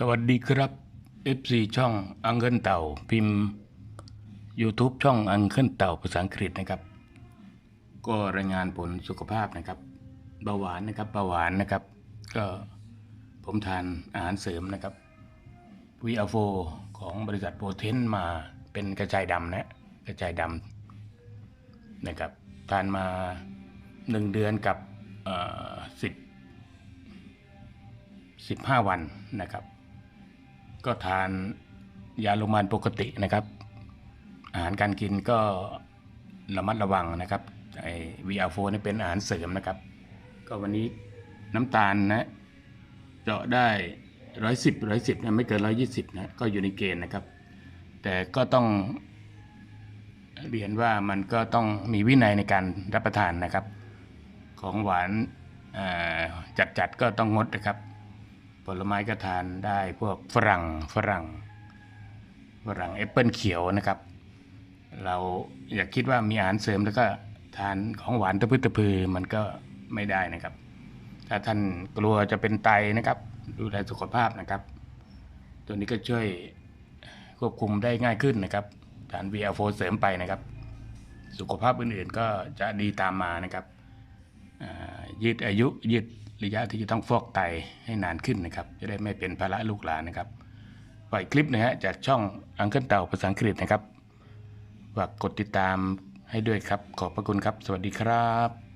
สวัสดีครับ FC ช่องอังเคิลเต่าพิมพ์ YouTube ช่องอังเคิลเต่าภาษาอังกฤษนะครับ ก็รายงานผลสุขภาพนะครับเบาหวานนะครับเบาหวานนะครับ ก็ผมทานอาหารเสริมนะครับวีอาโฟของบริษัทโปรเทนมาเป็นกระจายดำนะกระจายดำนะครับ ทานมาหนึ่งเดือนกับสิบสิบห้าวันนะครับ ก็ทานยาโรงพยาบาลปกตินะครับ อาหารการกินก็ระมัดระวังนะครับไอ้วีอาโฟนี่เป็นอาหารเสริมนะครับ ก็วันนี้น้ำตาลนะเจาะได้ร้อยสิบร้อยสิบนะไม่เกินร้อยยี่สิบนะก็อยู่ในเกณฑ์นะครับ แต่ก็ต้องเรียนว่ามันก็ต้องมีวินัยในการรับประทานนะครับ ของหวานจัดจัดๆก็ต้องงดนะครับ ผลไม้ก็ทานได้พวกฝรั่งฝรั่งฝรั่งแอปเปิลเขียวนะครับ เราอยากคิดว่ามีอาหารเสริมแล้วก็ทานของหวานตะพื้ตะพือมันก็ไม่ได้นะครับ ถ้าท่านกลัวจะเป็นไตนะครับ ดูแลสุขภาพนะครับ ตัวนี้ก็ช่วยควบคุมได้ง่ายขึ้นนะครับทาน VL4 เสริมไปนะครับ สุขภาพอื่นๆก็จะดีตามมานะครับยืดอายุยืด ระยะที่จะต้องฟอกไตให้นานขึ้นนะครับ จะได้ไม่เป็นภาระลูกหลานนะครับปล่อยคลิปนะฮะจากช่องอังเคิลเต่าภาษาอังกฤษนะครับฝากกดติดตามให้ด้วยครับ ขอบพระคุณครับ สวัสดีครับ